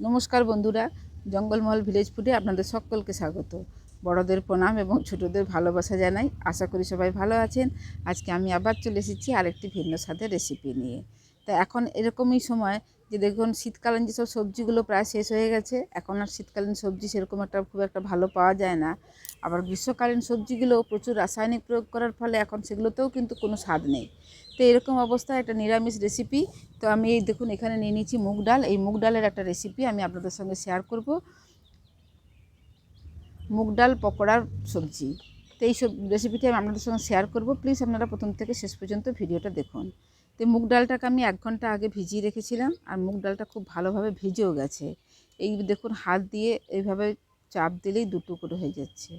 নমস্কার বন্ধুরা, জঙ্গলমহল ভিলেজ ফুডে আপনাদের সকলকে স্বাগত। বড়দের প্রণাম এবং ছোটদের ভালোবাসা জানাই। আশা করি সবাই ভালো আছেন। আজকে আমি আবার চলে এসেছি আরেকটি ভিন্ন স্বাদের রেসিপি নিয়ে। তা এখন এরকমই সময় যে দেখুন, শীতকালীন যেসব সবজিগুলো প্রায় শেষ হয়ে গেছে, এখন আর শীতকালীন সবজি সেরকম একটা খুব একটা ভালো পাওয়া যায় না। আবার গ্রীষ্মকালীন সবজিগুলো প্রচুর রাসায়নিক প্রয়োগ করার ফলে এখন সেগুলোতেও কিন্তু কোনো স্বাদ নেই। তো এরকম অবস্থায় একটা নিরামিষ রেসিপি তো আমি এই দেখুন, এখানে নিয়ে নিয়েছি মুগ ডাল। এই মুগ ডালের একটা রেসিপি আমি আপনাদের সঙ্গে শেয়ার করব। মুগ ডাল পকোড়ার সবজি। তো এই সব রেসিপিটি আমি আপনাদের সঙ্গে শেয়ার করব। প্লিজ আপনারা প্রথম থেকে শেষ পর্যন্ত ভিডিওটা দেখুন। তো মুগ ডালটাকে আমি এক ঘণ্টা আগে ভিজিয়ে রেখেছিলাম, আর মুগ ডালটা খুব ভালোভাবে ভিজেও গেছে। এই দেখুন, হাত দিয়ে এইভাবে চাপ দিলেই দুটো করে হয়ে যাচ্ছে।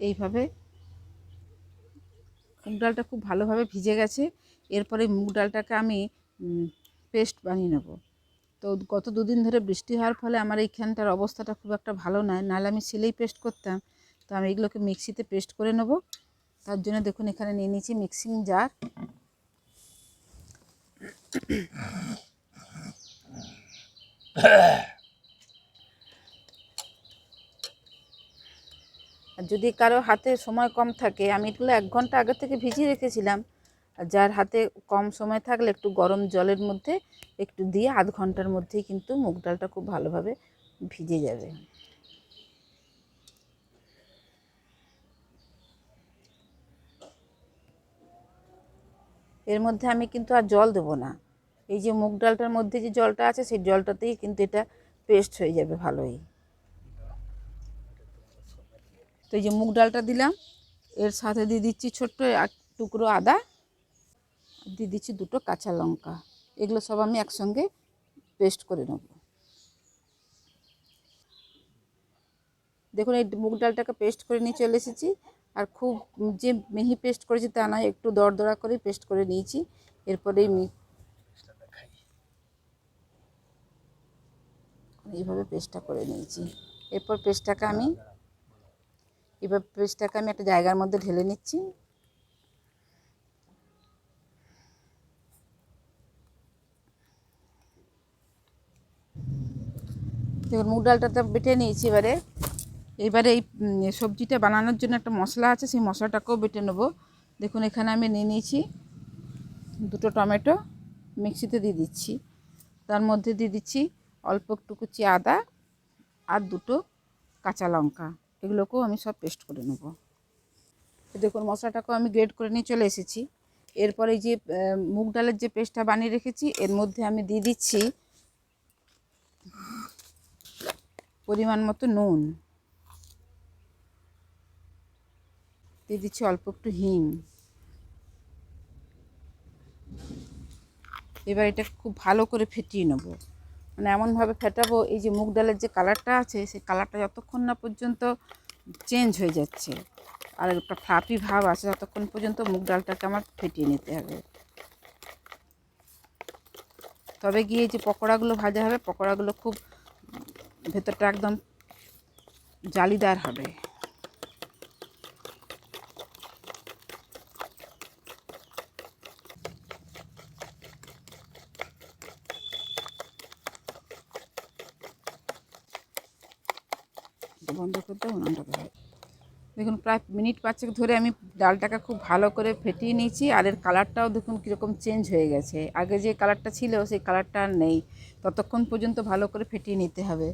এইভাবে মুগ ডালটা খুব ভালোভাবে ভিজে গেছে। এরপরে মুগ ডালটাকে আমি পেস্ট বানিয়ে নেব। তো গত দুদিন ধরে বৃষ্টি হওয়ার ফলে আমার এইখানটার অবস্থাটা খুব একটা ভালো নয়। নাহলে আমি সিলেই পেস্ট করতাম। তো আমি এগুলোকে মিক্সিতে পেস্ট করে নেব। তার জন্য দেখুন, এখানে নিয়ে নিয়েছি মিক্সিং জার। আর যদি কারও হাতে সময় কম থাকে, আমি এগুলো এক ঘণ্টা আগে থেকে ভিজিয়ে রেখেছিলাম। আর যার হাতে কম সময় থাকলে একটু গরম জলের মধ্যে একটু দিয়ে আধ ঘণ্টার মধ্যেই কিন্তু মুগ ডালটা খুব ভালোভাবে ভিজে যাবে। এর মধ্যে আমি কিন্তু আর জল দেবো না। এই যে মুগ ডালটার মধ্যে যে জলটা আছে, সেই জলটাতেই কিন্তু এটা পেস্ট হয়ে যাবে ভালোই। তো এই যে মুগ ডালটা দিলাম। এর সাথে দিয়ে দিচ্ছি ছোট্ট এক টুকরো আদা। দিয়ে দিচ্ছি দুটো কাঁচা লঙ্কা। এগুলো সব আমি একসঙ্গে পেস্ট করে নেব। দেখুন, এই মুগ ডালটাকে পেস্ট করে নিয়ে চলে এসেছি। আর খুব যে মিহি পেস্ট করেছি তা নয়, একটু দরদরা করে পেস্ট করে নিয়েছি। এরপরে এইভাবে পেস্টটা করে নিয়েছি। এরপর পেস্টটাকে আমি এবার পেস্টটাকে আমি একটা জায়গার মধ্যে ঢেলে নিচ্ছি। দেখুন, মুগ ডালটা বেটে নিয়েছি এবারে। এবারে এই সবজিটা বানানোর জন্য একটা মশলা আছে, সেই মশলাটাকেও বেটে নেব। দেখুন, এখানে আমি নিয়ে নিয়েছি দুটো টমেটো, মিক্সিতে দিয়ে দিচ্ছি। তার মধ্যে দিয়ে দিচ্ছি অল্প একটু কুচি আদা আর দুটো কাঁচা লঙ্কা। এগুলোকেও আমি সব পেস্ট করে নেব। দেখুন, মশলাটাকেও আমি গ্রেড করে নিয়ে চলে এসেছি। এরপরে যে মুগ ডালের যে পেস্টটা বানিয়ে রেখেছি, এর মধ্যে আমি দিয়ে দিচ্ছি পরিমাণ মতো নুন। দিয়ে দিচ্ছি অল্প একটু হিং। এবার এটা খুব ভালো করে ফেটিয়ে নেব। মানে এমনভাবে ফেটাবো, এই যে মুগ ডালের যে কালারটা আছে, সেই কালারটা যতক্ষণ না পর্যন্ত চেঞ্জ হয়ে যাচ্ছে, আর একটা ফ্লাপি ভাব আছে, ততক্ষণ পর্যন্ত মুগ ডালটাকে আমার ফেটিয়ে নিতে হবে। তবে গিয়ে যে পকোড়াগুলো ভাজা হবে, পকোড়াগুলো খুব ভেতরটা একদম জালিদার হবে। বন্ধ করতে উনানটা করে দেখুন, প্রায় মিনিট পাঁচেক ধরে আমি ডালটাকে খুব ভালো করে ফেটিয়ে নিয়েছি, আর এর কালারটাও দেখুন কীরকম চেঞ্জ হয়ে গেছে। আগে যে কালারটা ছিল, সেই কালারটা আর নেই। ততক্ষণ পর্যন্ত ভালো করে ফেটিয়ে নিতে হবে।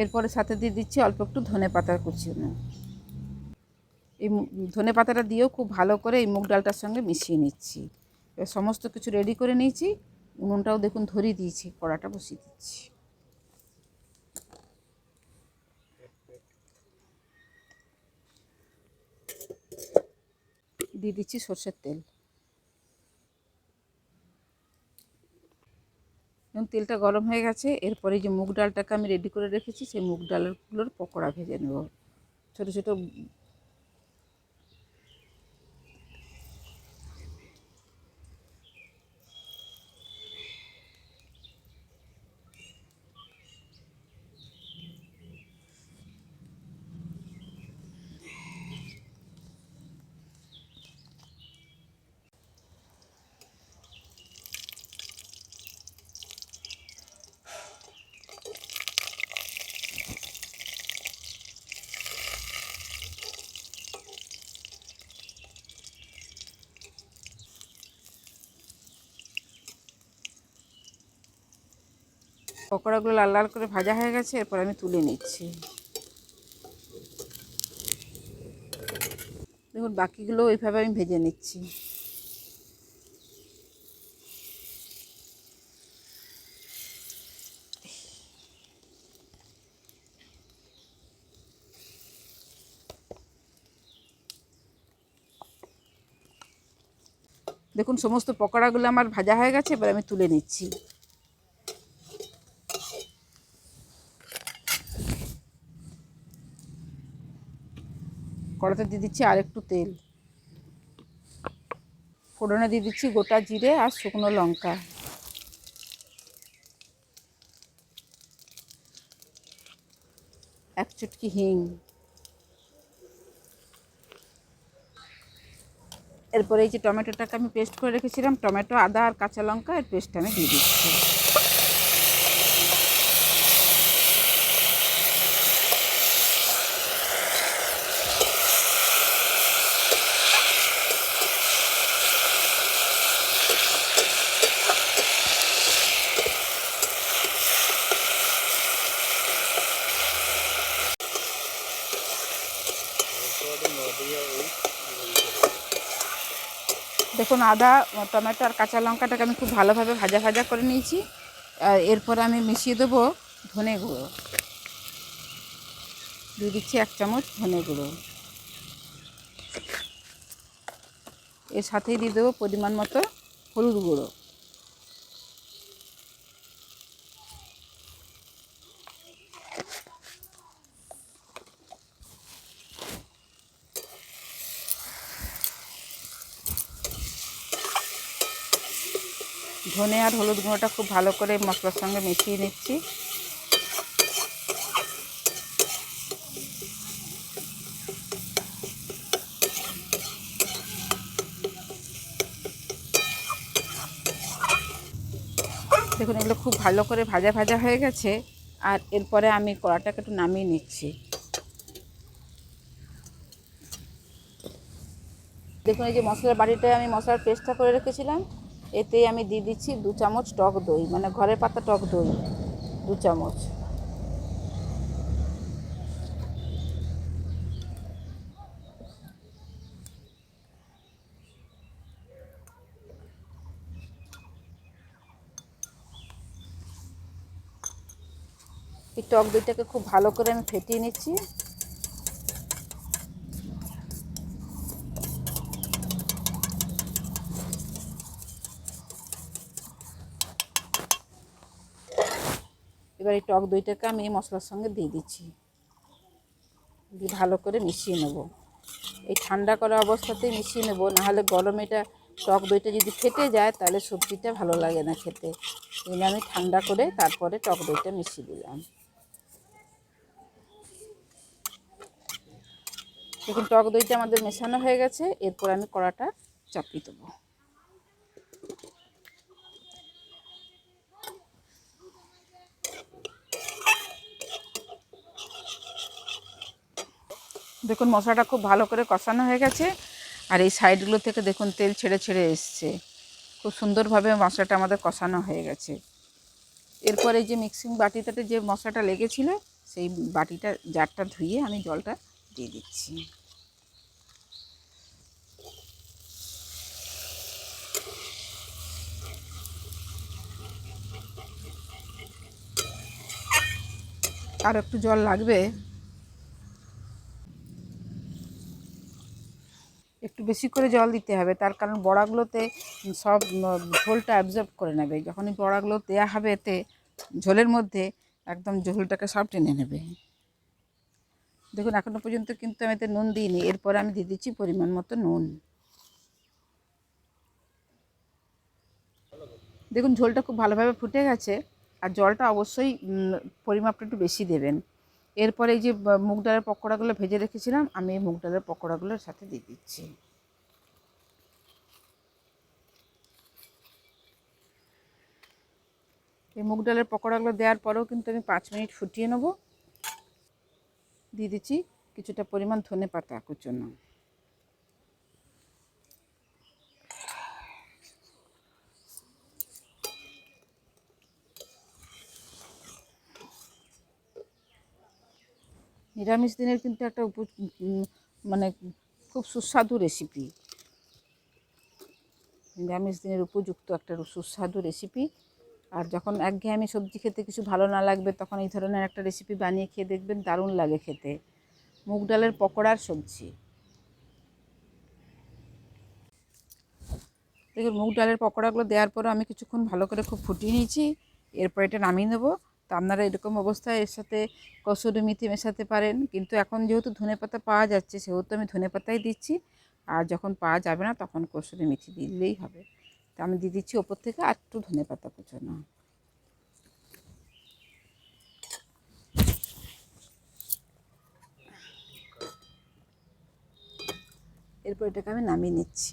এরপরে সাথে দিয়ে দিচ্ছি অল্প একটু ধনে পাতার কুচিনো এই ধনে পাতাটা দিয়েও খুব ভালো করে এই মুগ ডালটার সঙ্গে মিশিয়ে নিচ্ছি। সমস্ত কিছু রেডি করে নিয়েছি। উনুনটাও দেখুন ধরিয়ে দিয়েছি, কড়াটা বসিয়ে দিচ্ছি। দিয়ে দিচ্ছি সর্ষের তেল। এবং তেলটা গরম হয়ে গেছে, এরপরে যে মুগ ডালটাকে আমি রেডি করে রেখেছি, সেই মুগ ডালের ডালগুলোর পকোড়া ভেজে নেব। ছোটো ছোটো পকোড়াগুলো লাল লাল করে ভাজা হয়ে গেছে, এরপর আমি তুলে নিচ্ছি। দেখুন, বাকিগুলো এইভাবে আমি ভেজে নিচ্ছি। দেখুন, সমস্ত পকোড়াগুলো আমার ভাজা হয়ে গেছে, এবার আমি তুলে নিচ্ছি। কড়াতে দিয়ে দিচ্ছি আর একটু তেল। ফোড়নে দিয়ে দিচ্ছি গোটা জিরে আর শুকনো লঙ্কা। এক চুটকি হিং। এরপরে এই যে টমেটোটাকে আমি পেস্ট করে রেখেছিলাম, টমেটো, আদা আর কাঁচা লঙ্কা এর পেস্ট আমি দিয়ে দিচ্ছি। দেখুন, আদা, টমেটো আর কাঁচা লঙ্কাটাকে আমি খুব ভালোভাবে ভাজা ভাজা করে নিয়েছি। আর এরপর আমি মিশিয়ে দেবো ধনে গুঁড়ো। দিয়ে দিচ্ছি এক চামচ ধনে গুঁড়ো। এর সাথেই দিয়ে দেবো পরিমাণ মতো হলুদ গুঁড়ো। ধনে আর হলুদ গুঁড়োটা খুব ভালো করে মশলার সঙ্গে মিশিয়ে নিচ্ছি। দেখুন, এগুলো খুব ভালো করে ভাজা ভাজা হয়ে গেছে। আর এরপরে আমি কড়াটাকে একটু নামিয়ে নিচ্ছি। দেখুন, এই যে মশলার বাড়িটায় আমি মশলার পেস্টটা করে রেখেছিলাম। এতে আমি দিয়ে দিচ্ছি দু চামচ টক দই মানে ঘরের পাতা টক দই, দু চামচ। এই টক দইটাকে খুব ভালো করে আমি ফেটিয়ে নিচ্ছি। এবার এই টক দইটাকে আমি এই মশলার সঙ্গে দিয়ে দিচ্ছি। দিয়ে ভালো করে মিশিয়ে নেব। এই ঠান্ডা করা অবস্থাতেই মিশিয়ে নেব। নাহলে গরমে এটা টক দইটা যদি ফেটে যায়, তাহলে সবজিটা ভালো লাগে না খেতে। এলে আমি ঠান্ডা করে তারপরে টক দইটা মিশিয়ে দিলাম। দেখুন, টক দইটা আমাদের মেশানো হয়ে গেছে। এরপর আমি কড়াটা চাপিয়ে দেবো। দেখুন, মশলাটা খুব ভালো করে কষানো হয়ে গেছে। আর এই সাইডগুলো থেকে দেখুন, তেল ছেড়ে ছেড়ে এসছে। খুব সুন্দরভাবে মশলাটা আমাদের কষানো হয়ে গেছে। এরপরে যে মিক্সিং বাটিটাতে যে মশলাটা লেগেছিল, সেই বাটিটা, জারটা ধুয়ে আমি জলটা দিয়ে দিচ্ছি। আর একটু জল লাগবে? একটু বেশি করে জল দিতে হবে। তার কারণ বড়াগুলোতে সব ঝোলটা অ্যাবজর্ব করে নেবে। যখনই বড়াগুলো দেওয়া হবে এতে, ঝোলের মধ্যে একদম ঝোলটাকে সব টেনে নেবে। দেখুন এখনও পর্যন্ত কিন্তু আমি এতে নুন দিইনি। এরপরে আমি দিয়ে দিচ্ছি পরিমাণ মতো নুন। দেখুন, ঝোলটা খুব ভালোভাবে ফুটে গেছে আর জলটা অবশ্যই পরিমাপটা একটু বেশি দেবেন। এরপরে এই যে মুগ ডালের পকোড়াগুলো ভেজে রেখেছিলাম, আমি এই মুগ ডালের পকোড়াগুলোর সাথে দিয়ে দিচ্ছি। এই মুগ ডালের পকোড়াগুলো দেওয়ার পরেও কিন্তু আমি পাঁচ মিনিট ফুটিয়ে নেব। দিয়ে দিচ্ছি কিছুটা পরিমাণ ধনে পাতা কুচনো। নিরামিষ দিনের কিন্তু একটা উপ মানে খুব সুস্বাদু রেসিপি নিরামিষ দিনের উপযুক্ত একটা সুস্বাদু রেসিপি আর যখন একঘেয়েমি সবজি খেতে কিছু ভালো না লাগবে, তখন এই ধরনের একটা রেসিপি বানিয়ে খেয়ে দেখবেন দারুণ লাগে খেতে। মুগ ডালের পকোড়ার সবজি। দেখুন, মুগ ডালের পকোড়াগুলো দেওয়ার পরে আমি কিছুক্ষণ ভালো করে খুব ফুটিয়ে নিয়েছি। এরপর এটা নামিয়ে নেব। তো আপনারা এরকম অবস্থায় এর সাথে কসুরি মেথি মেশাতে পারেন। কিন্তু এখন যেহেতু ধনে পাতা পাওয়া যাচ্ছে, সেহেতু আমি ধনে পাতাই দিচ্ছি। আর যখন পাওয়া যাবে না, তখন কসুরি মেথি দিলেই হবে। তো আমি দিয়ে দিচ্ছি ওপর থেকে আর একটু ধনে পাতা কুচোনো। এরপর এটাকে আমি নামিয়ে নিচ্ছি।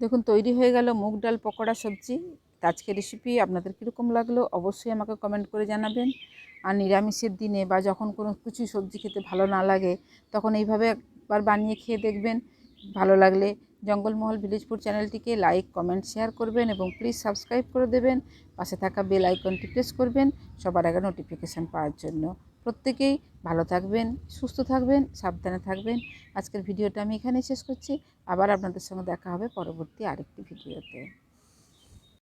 দেখুন, তৈরি হয়ে গেল মুগ ডাল, পকোড়া, সবজি। আজকের রেসিপি আপনাদের কীরকম লাগল অবশ্যই আমাকে কমেন্ট করে জানাবেন। আর নিরামিষের দিনে বা যখন কোনো কিছু সবজি খেতে ভালো না লাগে, তখন এইভাবে একবার বানিয়ে খেয়ে দেখবেন। ভালো লাগলে জঙ্গলমহল ভিলেজ ফুড চ্যানেলটিকে লাইক কমেন্ট শেয়ার করবেন এবং প্লিজ সাবস্ক্রাইব করে দেবেন। পাশে থাকা বেল আইকনটি প্রেস করবেন সবার আগে নোটিফিকেশান পাওয়ার জন্য। প্রত্যেকেই ভালো থাকবেন, সুস্থ থাকবেন, সাবধানে থাকবেন। আজকের ভিডিওটা আমি এখানেই শেষ করছি। আবার আপনাদের সঙ্গে দেখা হবে পরবর্তী আরেকটি ভিডিওতে